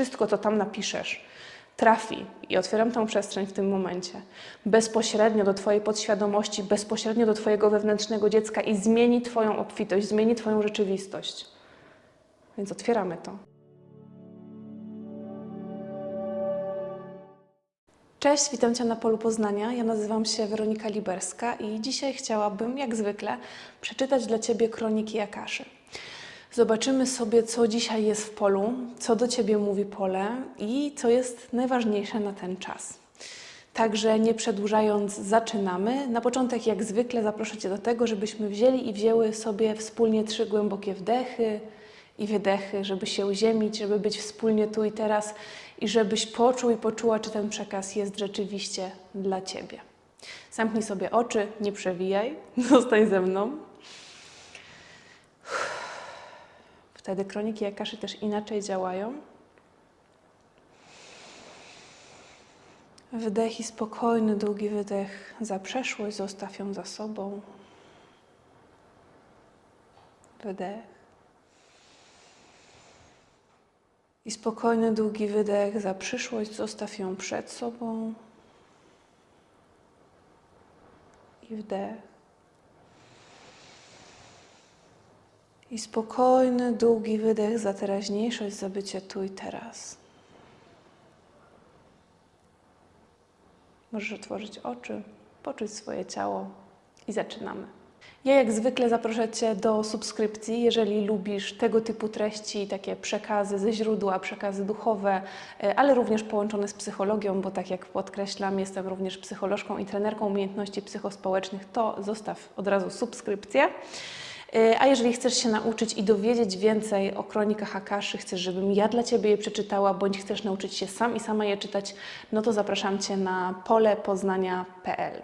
wszystko, co tam napiszesz, trafi i otwieram tą przestrzeń w tym momencie bezpośrednio do Twojej podświadomości, bezpośrednio do Twojego wewnętrznego dziecka i zmieni Twoją obfitość, zmieni Twoją rzeczywistość. Więc otwieramy to. Cześć, witam Cię na polu Poznania. Ja nazywam się Weronika Liberska i dzisiaj chciałabym, jak zwykle, przeczytać dla Ciebie kroniki Akaszy. Zobaczymy sobie, co dzisiaj jest w polu, co do Ciebie mówi pole i co jest najważniejsze na ten czas. Także nie przedłużając, zaczynamy. Na początek, jak zwykle, zaproszę Cię do tego, żebyśmy wzięli i wzięły sobie wspólnie trzy głębokie wdechy i wydechy, żeby się uziemić, żeby być wspólnie tu i teraz i żebyś poczuł i poczuła, czy ten przekaz jest rzeczywiście dla Ciebie. Zamknij sobie oczy, nie przewijaj, zostań ze mną. Wtedy kroniki Jakaszy też inaczej działają. Wdech i spokojny, długi wydech za przeszłość, zostaw ją za sobą. Wydech. I spokojny, długi wydech za przyszłość, zostaw ją przed sobą. I wdech. I spokojny, długi wydech za teraźniejszość, za bycie tu i teraz. Możesz otworzyć oczy, poczuć swoje ciało i zaczynamy. Ja jak zwykle zaproszę Cię do subskrypcji, jeżeli lubisz tego typu treści, takie przekazy ze źródła, przekazy duchowe, e, ale również połączone z psychologią, bo tak jak podkreślam, jestem również psycholożką i trenerką umiejętności psychospołecznych, to zostaw od razu subskrypcję. E, A jeżeli chcesz się nauczyć i dowiedzieć więcej o kronikach Akaszy, chcesz, żebym ja dla Ciebie je przeczytała, bądź chcesz nauczyć się sam i sama je czytać, no to zapraszam Cię na polepoznania.pl.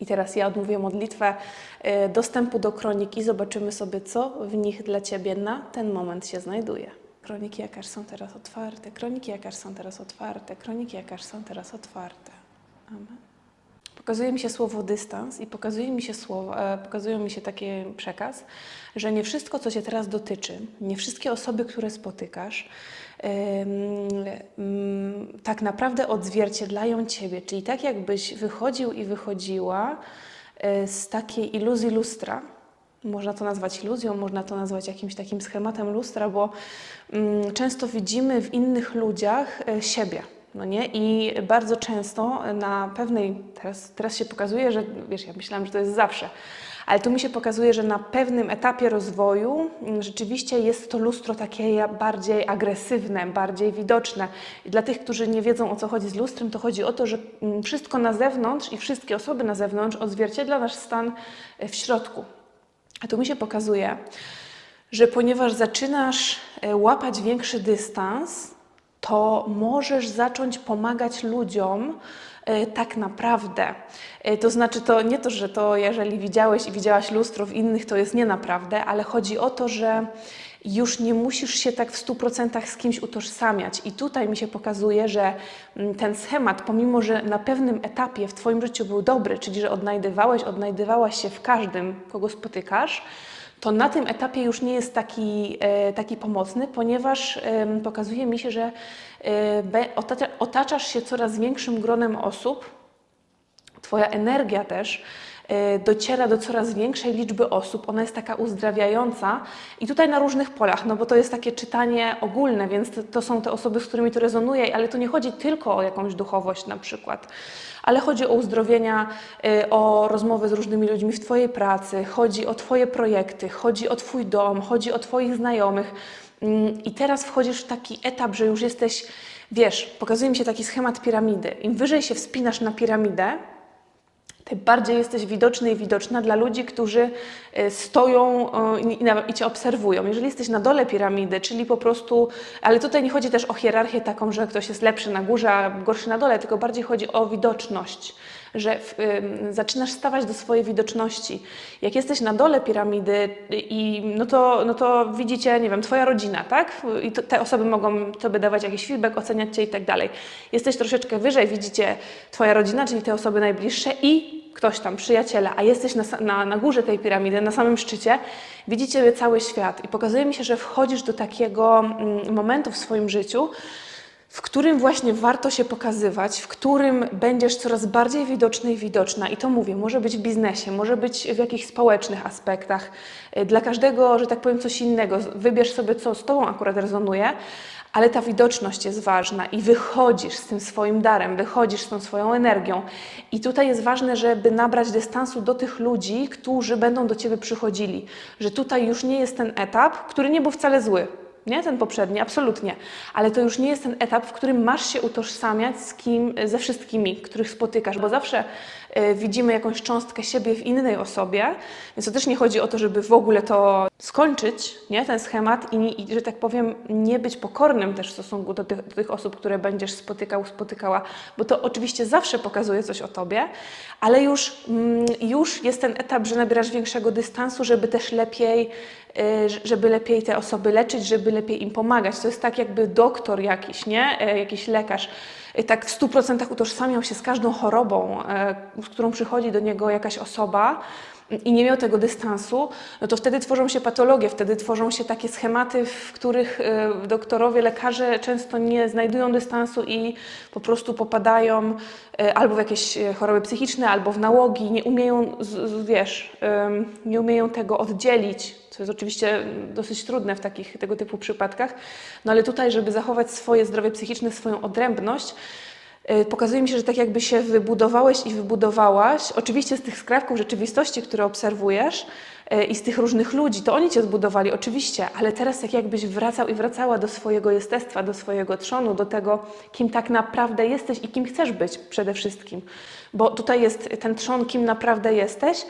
I teraz ja odmówię modlitwę e, dostępu do kroniki. Zobaczymy sobie, co w nich dla Ciebie na ten moment się znajduje. Kroniki Akasz są teraz otwarte, kroniki Akasz są teraz otwarte, kroniki Akasz są teraz otwarte. Amen. Pokazuje mi się słowo dystans i pokazuje mi się słowo, e, pokazuje mi się taki przekaz, że nie wszystko, co Cię teraz dotyczy, nie wszystkie osoby, które spotykasz, mm, tak naprawdę odzwierciedlają Ciebie. Czyli tak jakbyś wychodził i wychodziła e, z takiej iluzji lustra, można to nazwać iluzją, można to nazwać jakimś takim schematem lustra, bo mm, często widzimy w innych ludziach e, siebie. No nie? I bardzo często na pewnej, teraz, teraz się pokazuje, że wiesz, ja myślałam, że to jest zawsze, ale tu mi się pokazuje, że na pewnym etapie rozwoju rzeczywiście jest to lustro takie bardziej agresywne, bardziej widoczne. I dla tych, którzy nie wiedzą o co chodzi z lustrem, to chodzi o to, że mm, wszystko na zewnątrz i wszystkie osoby na zewnątrz odzwierciedla nasz stan e, w środku. A tu mi się pokazuje, że ponieważ zaczynasz e, łapać większy dystans, to możesz zacząć pomagać ludziom e, tak naprawdę. E, To znaczy, to nie to, że to jeżeli widziałeś i widziałaś lustro w innych, to jest nie naprawdę, ale chodzi o to, że już nie musisz się tak w 100% z kimś utożsamiać. I tutaj mi się pokazuje, że mm, ten schemat, pomimo że na pewnym etapie w Twoim życiu był dobry, czyli że odnajdywałeś, odnajdywałaś się w każdym, kogo spotykasz, to na tym etapie już nie jest taki, e, taki pomocny, ponieważ pokazuje mi się, że e, otaczasz się coraz większym gronem osób, Twoja energia też dociera do coraz większej liczby osób. Ona jest taka uzdrawiająca i tutaj na różnych polach, no bo to jest takie czytanie ogólne, więc to, są te osoby, z którymi to rezonuje, ale to nie chodzi tylko o jakąś duchowość na przykład, ale chodzi o uzdrowienia, e, o rozmowy z różnymi ludźmi w Twojej pracy, chodzi o Twoje projekty, chodzi o Twój dom, chodzi o Twoich znajomych. Mm, I teraz wchodzisz w taki etap, że już jesteś, wiesz, pokazuje mi się taki schemat piramidy. Im wyżej się wspinasz na piramidę, tym bardziej jesteś widoczny i widoczna dla ludzi, którzy e, stoją i, Cię obserwują. Jeżeli jesteś na dole piramidy, czyli po prostu, ale tutaj nie chodzi też o hierarchię taką, że ktoś jest lepszy na górze, a gorszy na dole, tylko bardziej chodzi o widoczność, że zaczynasz stawać do swojej widoczności. Jak jesteś na dole piramidy i no to, no to widzicie, nie wiem, Twoja rodzina, tak? I to, te osoby mogą Tobie dawać jakiś feedback, oceniać Cię i tak dalej. Jesteś troszeczkę wyżej, widzicie Twoja rodzina, czyli te osoby najbliższe i ktoś tam, przyjaciele, a jesteś na, na, na górze tej piramidy, na samym szczycie, widzi Ciebie cały świat i pokazuje mi się, że wchodzisz do takiego mm, momentu w swoim życiu, w którym właśnie warto się pokazywać, w którym będziesz coraz bardziej widoczny i widoczna. I to mówię, może być w biznesie, może być w jakichś społecznych aspektach. Y, Dla każdego, że tak powiem, coś innego. Wybierz sobie, co z Tobą akurat rezonuje, ale ta widoczność jest ważna i wychodzisz z tym swoim darem, wychodzisz z tą swoją energią. I tutaj jest ważne, żeby nabrać dystansu do tych ludzi, którzy będą do Ciebie przychodzili. Że tutaj już nie jest ten etap, który nie był wcale zły. Nie ten poprzedni, absolutnie. Ale to już nie jest ten etap, w którym masz się utożsamiać z kim, ze wszystkimi, których spotykasz, bo zawsze y, widzimy jakąś cząstkę siebie w innej osobie, więc to też nie chodzi o to, żeby w ogóle to skończyć, nie, ten schemat i, i że tak powiem, nie być pokornym też w stosunku do tych, do tych osób, które będziesz spotykał, spotykała, bo to oczywiście zawsze pokazuje coś o tobie, ale już, mm, już jest ten etap, że nabierasz większego dystansu, żeby też lepiej y, żeby lepiej te osoby leczyć, żeby lepiej im pomagać. To jest tak jakby doktor jakiś, nie? E, Jakiś lekarz. Tak w 100% utożsamiał się z każdą chorobą, e, z którą przychodzi do niego jakaś osoba i nie miał tego dystansu, no to wtedy tworzą się patologie, wtedy tworzą się takie schematy, w których e, doktorowie, lekarze często nie znajdują dystansu i po prostu popadają e, albo w jakieś e, choroby psychiczne, albo w nałogi, nie umieją, wiesz, nie umieją tego oddzielić, co jest oczywiście dosyć trudne w takich tego typu przypadkach. No ale tutaj, żeby zachować swoje zdrowie psychiczne, swoją odrębność, pokazuje mi się, że tak jakby się wybudowałeś i wybudowałaś, oczywiście z tych skrawków rzeczywistości, które obserwujesz y, i z tych różnych ludzi, to oni cię zbudowali, oczywiście, ale teraz tak jakbyś wracał i wracała do swojego jestestwa, do swojego trzonu, do tego, kim tak naprawdę jesteś i kim chcesz być przede wszystkim. Bo tutaj jest ten trzon, kim naprawdę jesteś,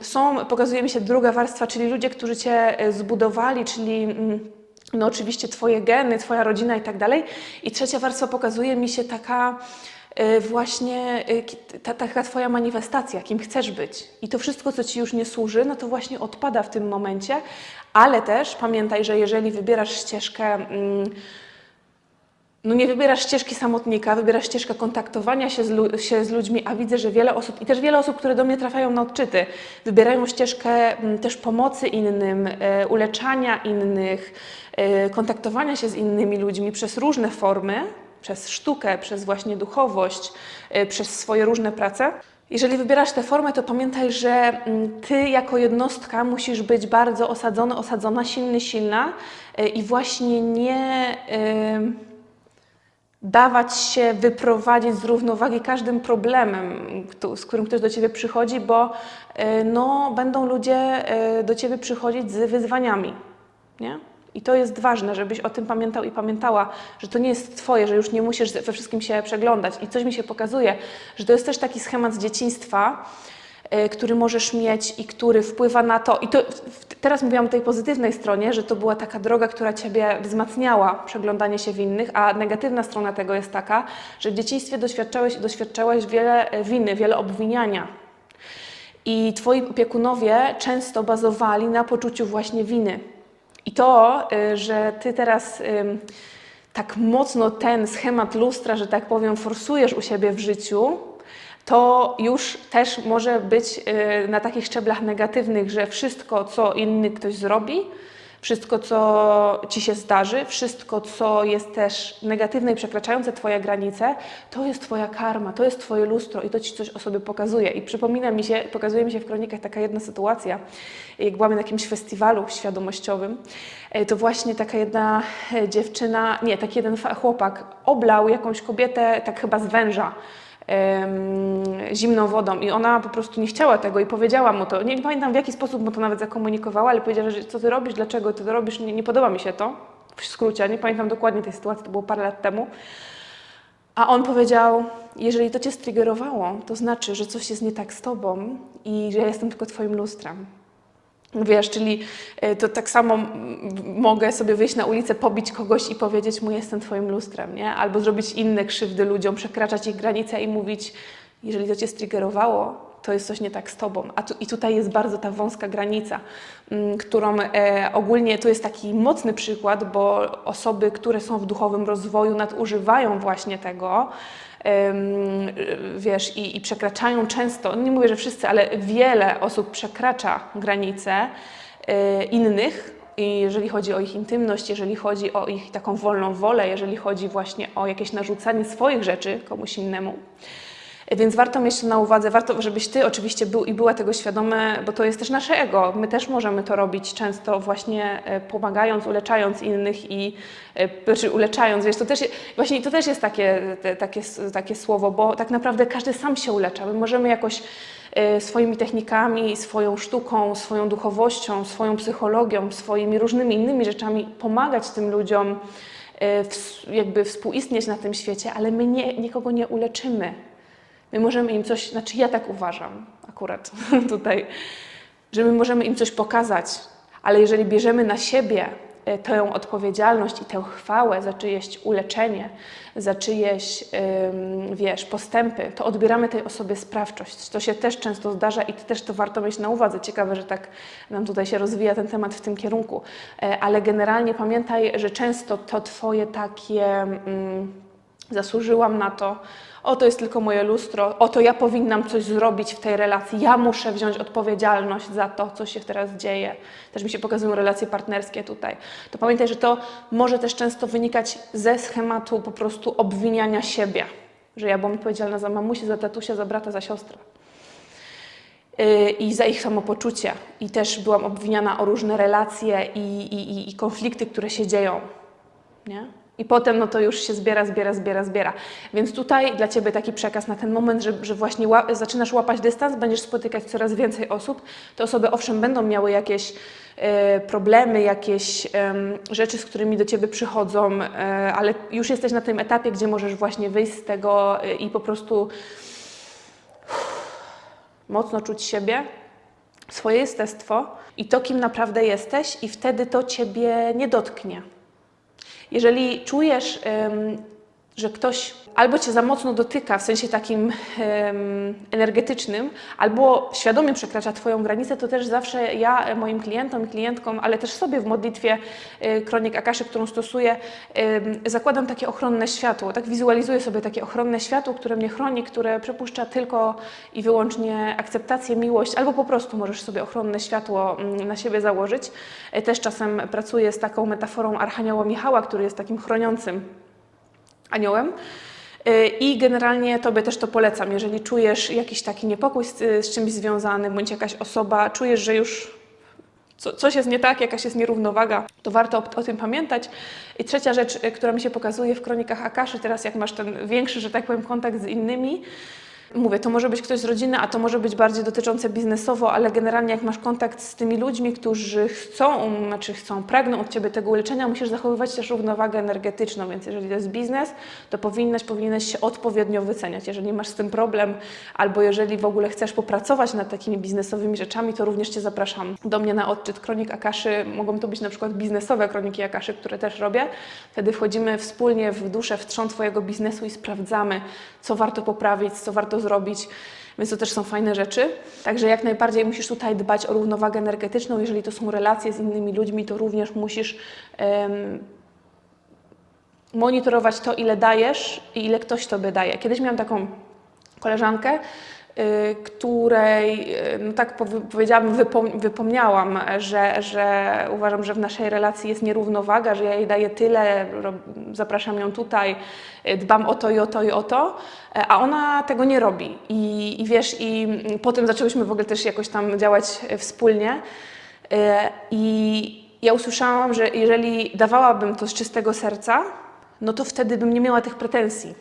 Są, pokazuje mi się druga warstwa, czyli ludzie, którzy Cię y, zbudowali, czyli mm, no oczywiście Twoje geny, Twoja rodzina i tak dalej. I trzecia warstwa pokazuje mi się taka y, właśnie y, ta, taka Twoja manifestacja, kim chcesz być. I to wszystko, co Ci już nie służy, no to właśnie odpada w tym momencie, ale też pamiętaj, że jeżeli wybierasz ścieżkę mm, no nie wybierasz ścieżki samotnika, wybierasz ścieżkę kontaktowania się z, się z ludźmi, a widzę, że wiele osób, i też wiele osób, które do mnie trafiają na odczyty, wybierają ścieżkę mm, też pomocy innym, e, uleczania innych, kontaktowania się z innymi ludźmi przez różne formy, przez sztukę, przez właśnie duchowość, e, przez swoje różne prace. Jeżeli wybierasz tę formę, to pamiętaj, że mm, ty jako jednostka musisz być bardzo osadzony, osadzona, silny, silna e, i właśnie nie... dawać się wyprowadzić z równowagi każdym problemem, z którym ktoś do Ciebie przychodzi, bo y, no, będą ludzie y, do Ciebie przychodzić z wyzwaniami. Nie? I to jest ważne, żebyś o tym pamiętał i pamiętała, że to nie jest Twoje, że już nie musisz we wszystkim się przeglądać. I coś mi się pokazuje, że to jest też taki schemat z dzieciństwa, y, który możesz mieć i który wpływa na to. I to teraz mówiłam o tej pozytywnej stronie, że to była taka droga, która ciebie wzmacniała przeglądanie się w innych, a negatywna strona tego jest taka, że w dzieciństwie doświadczałeś, doświadczałaś wiele e, winy, wiele obwiniania. I twoi opiekunowie często bazowali na poczuciu właśnie winy. I to, y, że ty teraz tak mocno ten schemat lustra, że tak powiem, forsujesz u siebie w życiu, to już też może być y, na takich szczeblach negatywnych, że wszystko, co inny ktoś zrobi, wszystko, co ci się zdarzy, wszystko, co jest też negatywne i przekraczające Twoje granice, to jest Twoja karma, to jest Twoje lustro i to ci coś o sobie pokazuje. I przypomina mi się, pokazuje mi się w kronikach taka jedna sytuacja, jak byłam na jakimś festiwalu świadomościowym, e, to właśnie taka jedna e, dziewczyna, nie, taki jeden chłopak oblał jakąś kobietę, tak chyba z węża, zimną wodą i ona po prostu nie chciała tego i powiedziała mu to. Nie, pamiętam w jaki sposób mu to nawet zakomunikowała, ale powiedziała, że co ty robisz, dlaczego ty to robisz, nie, nie podoba mi się to. W skrócie, nie pamiętam dokładnie tej sytuacji, to było parę lat temu. A on powiedział, jeżeli to cię striggerowało, to znaczy, że coś jest nie tak z tobą i że ja jestem tylko twoim lustrem. Wiesz, czyli y, to tak samo mogę sobie wyjść na ulicę, pobić kogoś i powiedzieć mu, jestem twoim lustrem, nie? Albo zrobić inne krzywdy ludziom, przekraczać ich granice i mówić, jeżeli to cię striggerowało, to jest coś nie tak z tobą. Tu, I tutaj jest bardzo ta wąska granica, mm, którą e, ogólnie to jest taki mocny przykład, bo osoby, które są w duchowym rozwoju, nadużywają właśnie tego, wiesz, i, i przekraczają często, nie mówię, że wszyscy, ale wiele osób przekracza granice e, innych, jeżeli chodzi o ich intymność, jeżeli chodzi o ich taką wolną wolę, jeżeli chodzi właśnie o jakieś narzucanie swoich rzeczy komuś innemu. Więc warto mieć to na uwadze, warto, żebyś Ty oczywiście był i była tego świadome, bo to jest też nasze ego. My też możemy to robić często właśnie e, pomagając, uleczając innych i e, znaczy uleczając, wiesz, to też, właśnie to też jest takie, takie, takie słowo, bo tak naprawdę każdy sam się ulecza. My możemy jakoś e, swoimi technikami, swoją sztuką, swoją duchowością, swoją psychologią, swoimi różnymi innymi rzeczami pomagać tym ludziom jakby współistnieć na tym świecie, ale my nie, nikogo nie uleczymy. My możemy im coś, znaczy ja tak uważam akurat tutaj, że my możemy im coś pokazać, ale jeżeli bierzemy na siebie e, tę odpowiedzialność i tę chwałę za czyjeś uleczenie, za czyjeś, wiesz, postępy, to odbieramy tej osobie sprawczość. To się też często zdarza i też to warto mieć na uwadze. Ciekawe, że tak nam tutaj się rozwija ten temat w tym kierunku. E, Ale generalnie pamiętaj, że często to Twoje takie... Mm, zasłużyłam na to, o to jest tylko moje lustro, o to ja powinnam coś zrobić w tej relacji, ja muszę wziąć odpowiedzialność za to, co się teraz dzieje. Też mi się pokazują relacje partnerskie tutaj. To pamiętaj, że to może też często wynikać ze schematu po prostu obwiniania siebie, że ja byłam odpowiedzialna za mamusię, za tatusia, za brata, za siostrę. Yy, i za ich samopoczucie. I też byłam obwiniana o różne relacje i, i- i konflikty, które się dzieją. Nie? I potem no to już się zbiera, zbiera, zbiera, zbiera. Więc tutaj dla Ciebie taki przekaz na ten moment, że, że właśnie ła, zaczynasz łapać dystans, będziesz spotykać coraz więcej osób. Te osoby owszem będą miały jakieś e, problemy, jakieś rzeczy, z którymi do Ciebie przychodzą, e, ale już jesteś na tym etapie, gdzie możesz właśnie wyjść z tego e, i po prostu mocno czuć siebie, swoje jestestwo i to, kim naprawdę jesteś, i wtedy to ciebie nie dotknie. Jeżeli czujesz, że ktoś albo cię za mocno dotyka w sensie takim energetycznym, albo świadomie przekracza Twoją granicę, to też zawsze ja moim klientom i klientkom, ale też sobie w modlitwie e, Kronik Akaszy, którą stosuję, em, zakładam takie ochronne światło. Tak wizualizuję sobie takie ochronne światło, które mnie chroni, które przepuszcza tylko i wyłącznie akceptację, miłość, albo po prostu możesz sobie ochronne światło mm, na siebie założyć. E, Też czasem pracuję z taką metaforą Archanioła Michała, który jest takim chroniącym aniołem. Y, I generalnie Tobie też to polecam. Jeżeli czujesz jakiś taki niepokój z, z czymś związany, bądź jakaś osoba, czujesz, że już co, coś jest nie tak, jakaś jest nierównowaga, to warto o, o tym pamiętać. I trzecia rzecz, y, która mi się pokazuje w kronikach Akaszy, teraz jak masz ten większy, że tak powiem, kontakt z innymi, Mówię, to może być ktoś z rodziny, a to może być bardziej dotyczące biznesowo, ale generalnie jak masz kontakt z tymi ludźmi, którzy chcą, znaczy chcą, pragną od Ciebie tego uleczenia, musisz zachowywać też równowagę energetyczną, więc jeżeli to jest biznes, to powinnaś, powinieneś się odpowiednio wyceniać. Jeżeli masz z tym problem, albo jeżeli w ogóle chcesz popracować nad takimi biznesowymi rzeczami, to również Cię zapraszam do mnie na odczyt kronik Akaszy. Mogą to być na przykład biznesowe kroniki Akaszy, które też robię. Wtedy wchodzimy wspólnie w duszę, w trzon Twojego biznesu i sprawdzamy, co warto poprawić, co warto zrobić. Więc to też są fajne rzeczy. Także jak najbardziej musisz tutaj dbać o równowagę energetyczną. Jeżeli to są relacje z innymi ludźmi, to również musisz em, monitorować to, ile dajesz i ile ktoś tobie daje. Kiedyś miałam taką koleżankę, której, y, no tak powi- powiedziałabym, wypom- wypomniałam, że, że uważam, że w naszej relacji jest nierównowaga, że ja jej daję tyle, zapraszam ją tutaj, y, dbam o to i o to i o to, y, a ona tego nie robi. I, i wiesz, i potem zaczęłyśmy w ogóle też jakoś tam działać y, wspólnie. Y, I ja usłyszałam, że jeżeli dawałabym to z czystego serca, no to wtedy bym nie miała tych pretensji.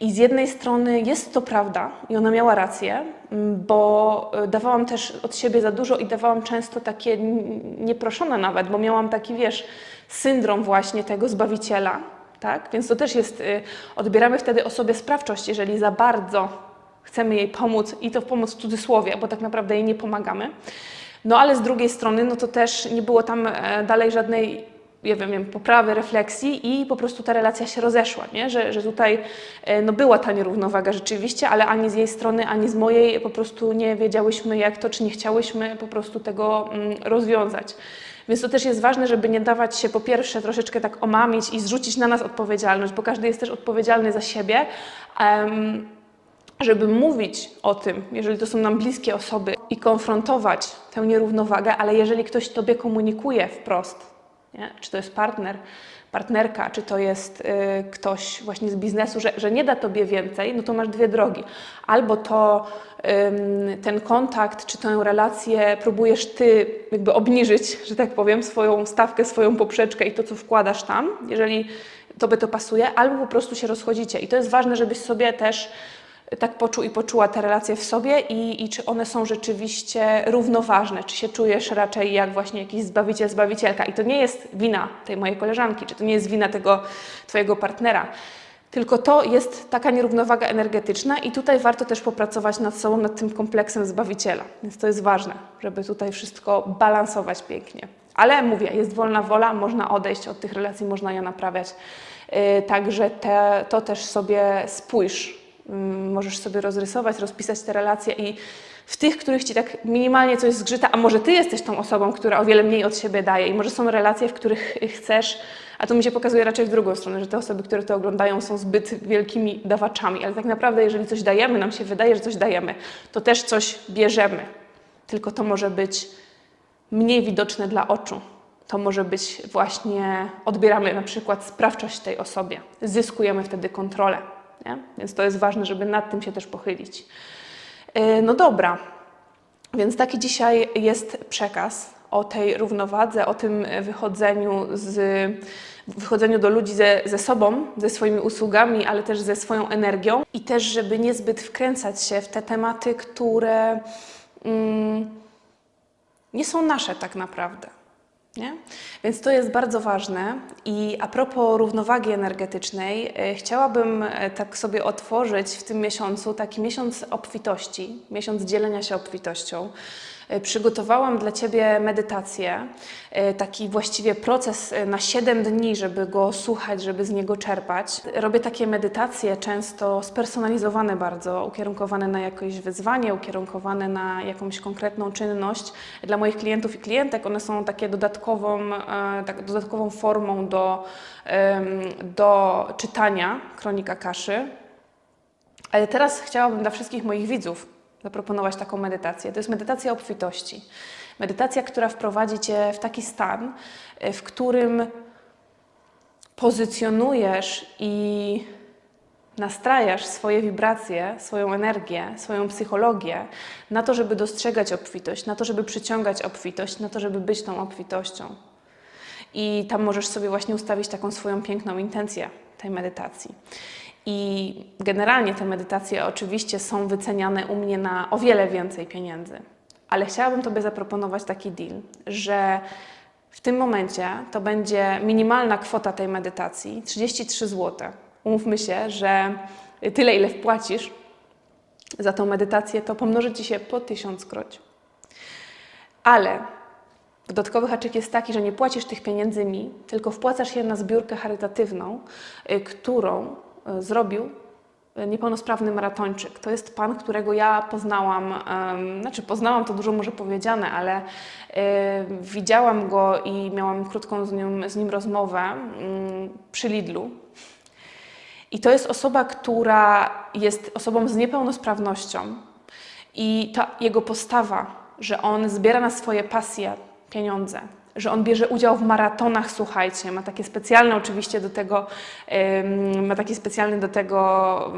I z jednej strony jest to prawda i ona miała rację, bo y, dawałam też od siebie za dużo i dawałam często takie nieproszone nawet, bo miałam taki, wiesz, syndrom właśnie tego zbawiciela, tak? Więc to też jest, y, odbieramy wtedy osobie sprawczość, jeżeli za bardzo chcemy jej pomóc i to pomóc w cudzysłowie, bo tak naprawdę jej nie pomagamy. No ale z drugiej strony, no to też nie było tam e, dalej żadnej nie wiem, poprawy, refleksji i po prostu ta relacja się rozeszła, nie? Że, że tutaj e, no była ta nierównowaga rzeczywiście, ale ani z jej strony, ani z mojej po prostu nie wiedziałyśmy jak to, czy nie chciałyśmy po prostu tego mm, rozwiązać. Więc to też jest ważne, żeby nie dawać się po pierwsze troszeczkę tak omamić i zrzucić na nas odpowiedzialność, bo każdy jest też odpowiedzialny za siebie. em, żeby mówić o tym, jeżeli to są nam bliskie osoby i konfrontować tę nierównowagę, ale jeżeli ktoś Tobie komunikuje wprost, nie? czy to jest partner, partnerka, czy to jest y, ktoś właśnie z biznesu, że, że nie da Tobie więcej, no to masz dwie drogi. Albo to ym, ten kontakt, czy tę relację próbujesz Ty jakby obniżyć, że tak powiem, swoją stawkę, swoją poprzeczkę i to, co wkładasz tam, jeżeli Tobie to pasuje, albo po prostu się rozchodzicie. I to jest ważne, żebyś sobie też tak poczuł i poczuła te relacje w sobie i, i czy one są rzeczywiście równoważne, czy się czujesz raczej jak właśnie jakiś zbawiciel, zbawicielka. I to nie jest wina tej mojej koleżanki, czy to nie jest wina tego twojego partnera, tylko to jest taka nierównowaga energetyczna i tutaj warto też popracować nad sobą, nad tym kompleksem zbawiciela. Więc to jest ważne, żeby tutaj wszystko balansować pięknie. Ale mówię, jest wolna wola, można odejść od tych relacji, można je naprawiać. Yy, także te, to też sobie spójrz możesz sobie rozrysować, rozpisać te relacje i w tych, których ci tak minimalnie coś zgrzyta, a może ty jesteś tą osobą, która o wiele mniej od siebie daje i może są relacje, w których chcesz, a to mi się pokazuje raczej w drugą stronę, że te osoby, które to oglądają są zbyt wielkimi dawaczami, ale tak naprawdę jeżeli coś dajemy, nam się wydaje, że coś dajemy, to też coś bierzemy, tylko to może być mniej widoczne dla oczu. To może być właśnie, odbieramy na przykład sprawczość tej osobie, zyskujemy wtedy kontrolę. Nie? Więc to jest ważne, żeby nad tym się też pochylić. Yy, No dobra, więc taki dzisiaj jest przekaz o tej równowadze, o tym wychodzeniu, z, wychodzeniu do ludzi ze, ze sobą, ze swoimi usługami, ale też ze swoją energią i też, żeby niezbyt wkręcać się w te tematy, które mm, nie są nasze tak naprawdę. Nie? Więc to jest bardzo ważne. I a propos równowagi energetycznej, e, chciałabym e, tak sobie otworzyć w tym miesiącu taki miesiąc obfitości, miesiąc dzielenia się obfitością. E, Przygotowałam dla Ciebie medytację, e, taki właściwie proces e, na 7 dni, żeby go słuchać, żeby z niego czerpać. Robię takie medytacje często spersonalizowane bardzo, ukierunkowane na jakieś wyzwanie, ukierunkowane na jakąś konkretną czynność. Dla moich klientów i klientek one są takie dodatkową, tak, dodatkową formą do, do czytania Kronika Kaszy. Ale teraz chciałabym dla wszystkich moich widzów zaproponować taką medytację. To jest medytacja obfitości. Medytacja, która wprowadzi Cię w taki stan, y, w którym pozycjonujesz i nastrajasz swoje wibracje, swoją energię, swoją psychologię na to, żeby dostrzegać obfitość, na to, żeby przyciągać obfitość, na to, żeby być tą obfitością. I tam możesz sobie właśnie ustawić taką swoją piękną intencję tej medytacji. I generalnie te medytacje oczywiście są wyceniane u mnie na o wiele więcej pieniędzy. Ale chciałabym Tobie zaproponować taki deal, że w tym momencie to będzie minimalna kwota tej medytacji 33 zł. Umówmy się, że tyle, ile wpłacisz za tą medytację, to pomnoży Ci się po tysiąckroć. Ale Dodatkowy haczyk jest taki, że nie płacisz tych pieniędzy mi, tylko wpłacasz je na zbiórkę charytatywną, y, którą zrobił y, niepełnosprawny maratończyk. To jest pan, którego ja poznałam, znaczy poznałam to dużo może powiedziane, ale y, widziałam go i miałam krótką z nim, z nim rozmowę mm, przy Lidlu. I to jest osoba, która jest osobą z niepełnosprawnością. I ta jego postawa, że on zbiera na swoje pasje pieniądze, że on bierze udział w maratonach, słuchajcie, ma takie specjalne oczywiście do tego, ma taki specjalny do tego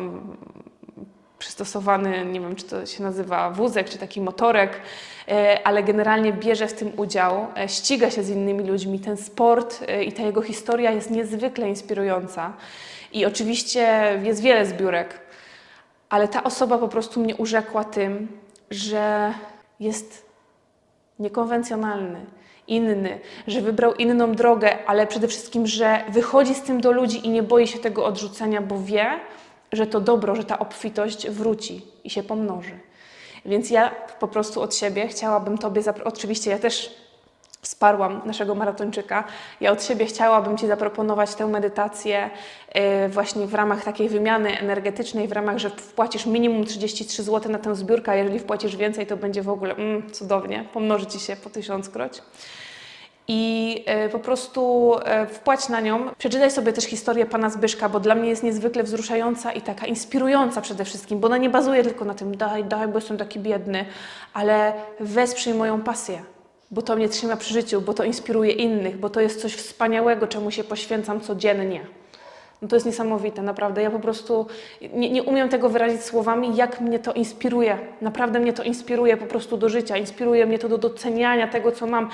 przystosowany, nie wiem czy to się nazywa wózek, czy taki motorek, e, ale generalnie bierze w tym udział, e, ściga się z innymi ludźmi. Ten sport e, i ta jego historia jest niezwykle inspirująca. I oczywiście jest wiele zbiórek, ale ta osoba po prostu mnie urzekła tym, że jest niekonwencjonalny, inny, że wybrał inną drogę, ale przede wszystkim, że wychodzi z tym do ludzi i nie boi się tego odrzucenia, bo wie, że to dobro, że ta obfitość wróci i się pomnoży. Więc ja po prostu od siebie chciałabym Tobie, oczywiście ja też wsparłam naszego maratończyka. Ja od siebie chciałabym Ci zaproponować tę medytację yy, właśnie w ramach takiej wymiany energetycznej, w ramach, że wpłacisz minimum 33 zł na tę zbiórkę, a jeżeli wpłacisz więcej, to będzie w ogóle mm, cudownie, pomnoży Ci się po tysiąckroć. i e, po prostu e, wpłać na nią. Przeczytaj sobie też historię pana Zbyszka, bo dla mnie jest niezwykle wzruszająca i taka inspirująca przede wszystkim, bo ona nie bazuje tylko na tym daj, daj, bo jestem taki biedny, ale wesprzyj moją pasję, bo to mnie trzyma przy życiu, bo to inspiruje innych, bo to jest coś wspaniałego, czemu się poświęcam codziennie. No to jest niesamowite, naprawdę. Ja po prostu nie, nie umiem tego wyrazić słowami, jak mnie to inspiruje. Naprawdę mnie to inspiruje po prostu do życia, inspiruje mnie to do doceniania tego, co mam.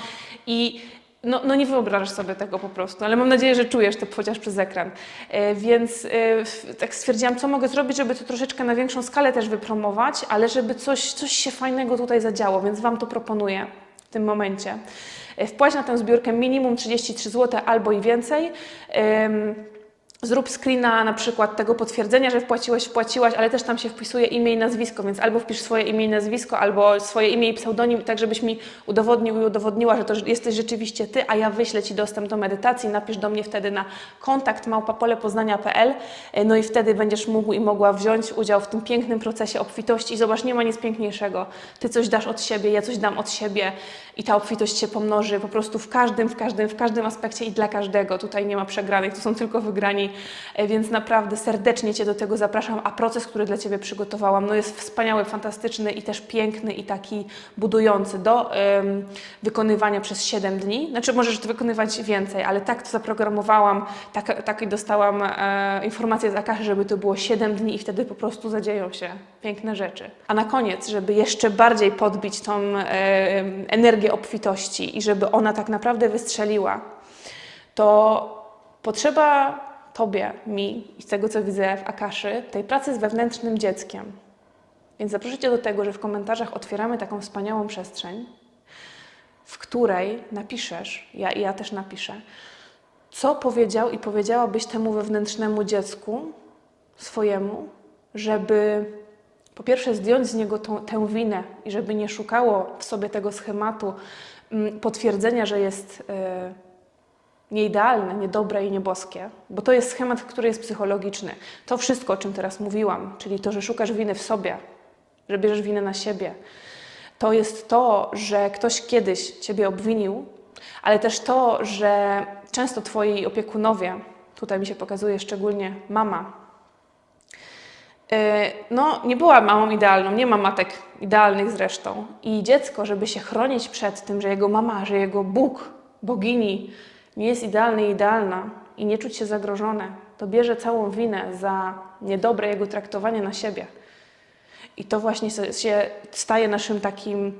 I no, no nie wyobrażasz sobie tego po prostu, ale mam nadzieję, że czujesz to chociaż przez ekran. E, więc e, tak stwierdziłam, co mogę zrobić, żeby to troszeczkę na większą skalę też wypromować, ale żeby coś, coś się fajnego tutaj zadziało, więc Wam to proponuję w tym momencie. E, Wpłać na tę zbiórkę minimum 33 zł albo i więcej. Zrób screena na przykład tego potwierdzenia, że wpłaciłeś, wpłaciłaś, ale też tam się wpisuje imię i nazwisko, więc albo wpisz swoje imię i nazwisko, albo swoje imię i pseudonim, tak żebyś mi udowodnił i udowodniła, że to jesteś rzeczywiście ty, a ja wyślę ci dostęp do medytacji. Napisz do mnie wtedy na kontakt małpapolepoznania.pl, no i wtedy będziesz mógł i mogła wziąć udział w tym pięknym procesie obfitości. I zobacz, nie ma nic piękniejszego. Ty coś dasz od siebie, ja coś dam od siebie i ta obfitość się pomnoży po prostu w każdym, w każdym, w każdym aspekcie i dla każdego. Tutaj nie ma przegranych, tu są tylko wygrani, E, więc naprawdę serdecznie Cię do tego zapraszam, a proces, który dla Ciebie przygotowałam, no jest wspaniały, fantastyczny i też piękny i taki budujący do em, wykonywania przez 7 dni. Znaczy możesz to wykonywać więcej, ale tak to zaprogramowałam, tak, tak dostałam e, informację z Akaszy, żeby to było 7 dni i wtedy po prostu zadzieją się piękne rzeczy. A na koniec, żeby jeszcze bardziej podbić tą e, energię obfitości i żeby ona tak naprawdę wystrzeliła, to potrzeba Tobie, mi i z tego, co widzę w Akaszy, tej pracy z wewnętrznym dzieckiem. Więc zaproszę Cię do tego, że w komentarzach otwieramy taką wspaniałą przestrzeń, w której napiszesz, ja i ja też napiszę, co powiedział i powiedziałabyś temu wewnętrznemu dziecku swojemu, żeby po pierwsze zdjąć z niego tą, tę winę i żeby nie szukało w sobie tego schematu mm, potwierdzenia, że jest y, nieidealne, niedobre i nieboskie, bo to jest schemat, który jest psychologiczny. To wszystko, o czym teraz mówiłam, czyli to, że szukasz winy w sobie, że bierzesz winę na siebie, to jest to, że ktoś kiedyś ciebie obwinił, ale też to, że często twoi opiekunowie, tutaj mi się pokazuje szczególnie mama, yy, no, nie była mamą idealną, nie ma matek idealnych zresztą. I dziecko, żeby się chronić przed tym, że jego mama, że jego Bóg, bogini nie jest idealny i idealna i nie czuć się zagrożone, to bierze całą winę za niedobre jego traktowanie na siebie. I to właśnie się staje naszym takim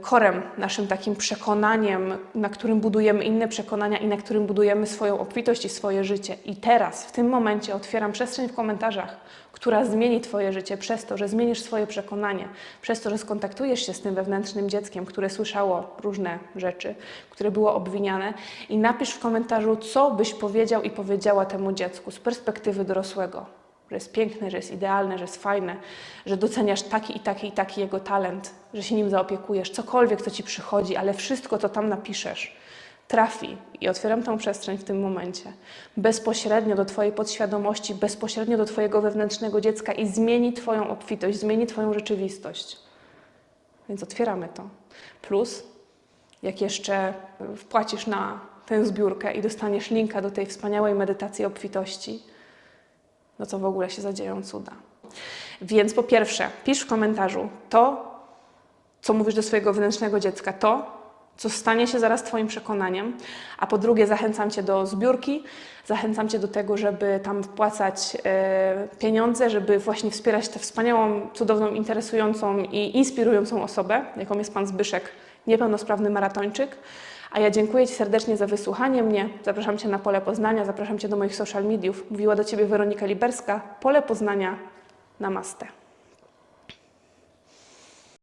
korem, naszym takim przekonaniem, na którym budujemy inne przekonania i na którym budujemy swoją obfitość i swoje życie. I teraz, w tym momencie, otwieram przestrzeń w komentarzach, która zmieni Twoje życie przez to, że zmienisz swoje przekonanie, przez to, że skontaktujesz się z tym wewnętrznym dzieckiem, które słyszało różne rzeczy, które było obwiniane, i napisz w komentarzu, co byś powiedział i powiedziała temu dziecku z perspektywy dorosłego że jest piękne, że jest idealne, że jest fajne, że doceniasz taki i taki i taki jego talent, że się nim zaopiekujesz, cokolwiek, co ci przychodzi, ale wszystko, co tam napiszesz, trafi i otwieram tą przestrzeń w tym momencie bezpośrednio do Twojej podświadomości, bezpośrednio do Twojego wewnętrznego dziecka i zmieni Twoją obfitość, zmieni Twoją rzeczywistość. Więc otwieramy to. Plus, jak jeszcze wpłacisz na tę zbiórkę i dostaniesz linka do tej wspaniałej medytacji obfitości, no to w ogóle się zadzieją cuda. Więc po pierwsze, pisz w komentarzu to, co mówisz do swojego wewnętrznego dziecka, to, co stanie się zaraz Twoim przekonaniem, a po drugie zachęcam Cię do zbiórki, zachęcam Cię do tego, żeby tam wpłacać e, pieniądze, żeby właśnie wspierać tę wspaniałą, cudowną, interesującą i inspirującą osobę, jaką jest Pan Zbyszek, niepełnosprawny maratończyk. A ja dziękuję Ci serdecznie za wysłuchanie mnie. Zapraszam Cię na Pole Poznania, zapraszam Cię do moich social mediów. Mówiła do Ciebie Weronika Liberska. Pole Poznania. Namaste.